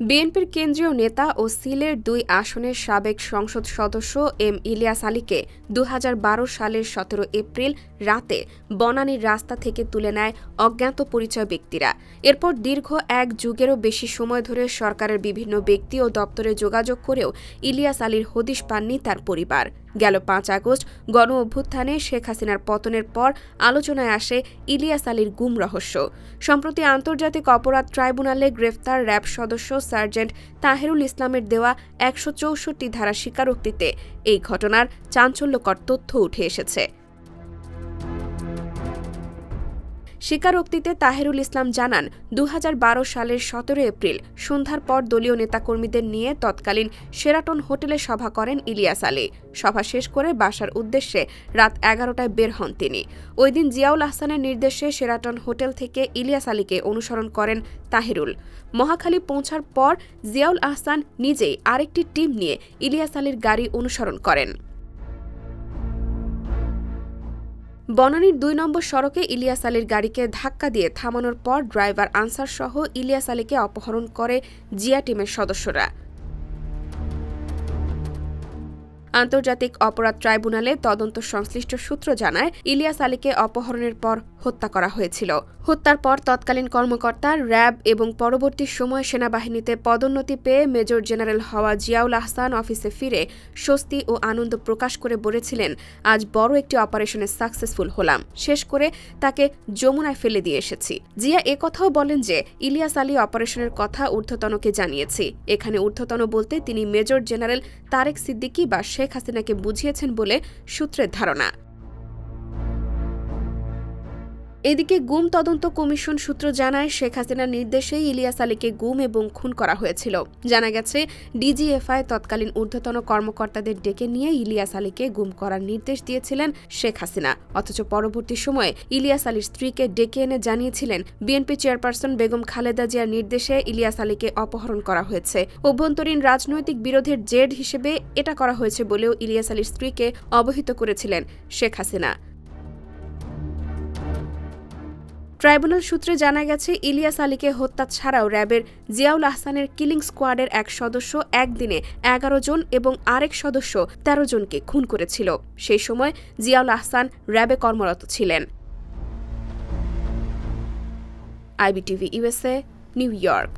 বিএনপির কেন্দ্রীয় নেতা ও সিলের দুই আসনের সাবেক সংসদ সদস্য এম ইলিয়াস আলীকে দুহাজার বারো সালের সতেরো এপ্রিল রাতে বনানীর রাস্তা থেকে তুলে নেয় অজ্ঞাত পরিচয় ব্যক্তিরা। এরপর দীর্ঘ এক যুগেরও বেশি সময় ধরে সরকারের বিভিন্ন ব্যক্তি ও দপ্তরে যোগাযোগ করেও ইলিয়াস আলীর হদিশ পাননি তার পরিবার। গেল পাঁচ আগস্ট গণ অভ্যুত্থানে শেখ হাসিনার পতনের পর আলোচনায় আসে ইলিয়াস আলীর গুম রহস্য। সম্প্রতি আন্তর্জাতিক অপরাধ ট্রাইব্যুনালে গ্রেফতার র্যাব সদস্য সার্জেন্ট তাহেরুল ইসলামের দেওয়া একশো চৌষট্টি ধারা স্বীকারোক্তিতে এই ঘটনার চাঞ্চল্যকর তথ্য উঠে এসেছে। স্বীকারোক্তিতে তাহেরুল ইসলাম জানান দু হাজার বারো সালের সতেরো এপ্রিল সন্ধ্যার পর দলীয় নেতাকর্মীদের নিয়ে তৎকালীন সেরাটন হোটেলে সভা করেন ইলিয়াস আলী। সভা শেষ করে বাসার উদ্দেশ্যে রাত এগারোটায় বের হন তিনি। ওই দিন জিয়াউল আহসানের নির্দেশে সেরাটন হোটেল থেকে ইলিয়াস আলীকে অনুসরণ করেন তাহিরুল। মহাখালী পৌঁছার পর জিয়াউল আহসান নিজেই আরেকটি টিম নিয়ে ইলিয়াস আলীর গাড়ি অনুসরণ করেন। বনানীর দুই নম্বর সড়কে ইলিয়াস আলীর গাড়িকে ধাক্কা দিয়ে থামানোর পর ড্রাইভার আনসার সহ ইলিয়াস আলীকে অপহরণ করে জিয়া টিমের সদস্যরা। আন্তর্জাতিক অপরাধ ট্রাইব্যুনালে তদন্ত সংশ্লিষ্ট সূত্র জানায়, ইলিয়াস আলীকে অপহরণের পর হত্যা করা হয়েছিল। হত্যার পর তৎকালীন কর্মকর্তা, র্যাব এবং পরবর্তী সময়ে সেনাবাহিনীতে পদোন্নতি পেয়ে মেজর জেনারেল হওয়া জিয়াউল আহসান অফিসে ফিরে স্বস্তি ও আনন্দ প্রকাশ করে বলেছিলেন, আজ বড় একটি অপারেশনে সাকসেসফুল হলাম। শেষ করে তাকে যমুনায় ফেলে দিয়ে এসেছি। জিয়া কথাও বলেন যে, ইলিয়াস আলী অপারেশনের কথা ঊর্ধ্বতনকে জানিয়েছি। এখানে ঊর্ধ্বতন বলতে তিনি মেজর জেনারেল তারেক সিদ্দিকী বা শেখ হাসিনাকে বুঝিয়েছেন বলে সূত্রের ধারণা। এদিকে গুম তদন্ত কমিশন সূত্র জানায় শেখ হাসিনার নির্দেশেই ইলিয়াস আলীকে গুম এবং খুন করা হয়েছিল। জানা গেছে, ডিজিএফআই তৎকালীন ঊর্ধ্বতন কর্মকর্তাদের ডেকে নিয়ে ইলিয়াস আলীকে গুম করার নির্দেশ দিয়েছিলেন শেখ হাসিনা। অথচ পরবর্তী সময়ে ইলিয়াস আলীর স্ত্রীকে ডেকে এনে জানিয়েছিলেন, বিএনপি চেয়ারপারসন বেগম খালেদা জিয়ার নির্দেশে ইলিয়াস আলীকে অপহরণ করা হয়েছে। অভ্যন্তরীণ রাজনৈতিক বিরোধের জেড হিসেবে এটা করা হয়েছে বলেও ইলিয়াস আলীর স্ত্রীকে অবহিত করেছিলেন শেখ হাসিনা। ট্রাইব্যুনাল সূত্রে জানা গেছে, ইলিয়াস আলীকে হত্যা ছাড়াও র্যাবের জিয়াউল আহসানের কিলিং স্কোয়াডের এক সদস্য একদিনে এগারো জন এবং আরেক সদস্য তেরো জনকে খুন করেছিল। সেই সময় জিয়াউল আহসান র্যাবে কর্মরত ছিলেন। IBTV USA New York.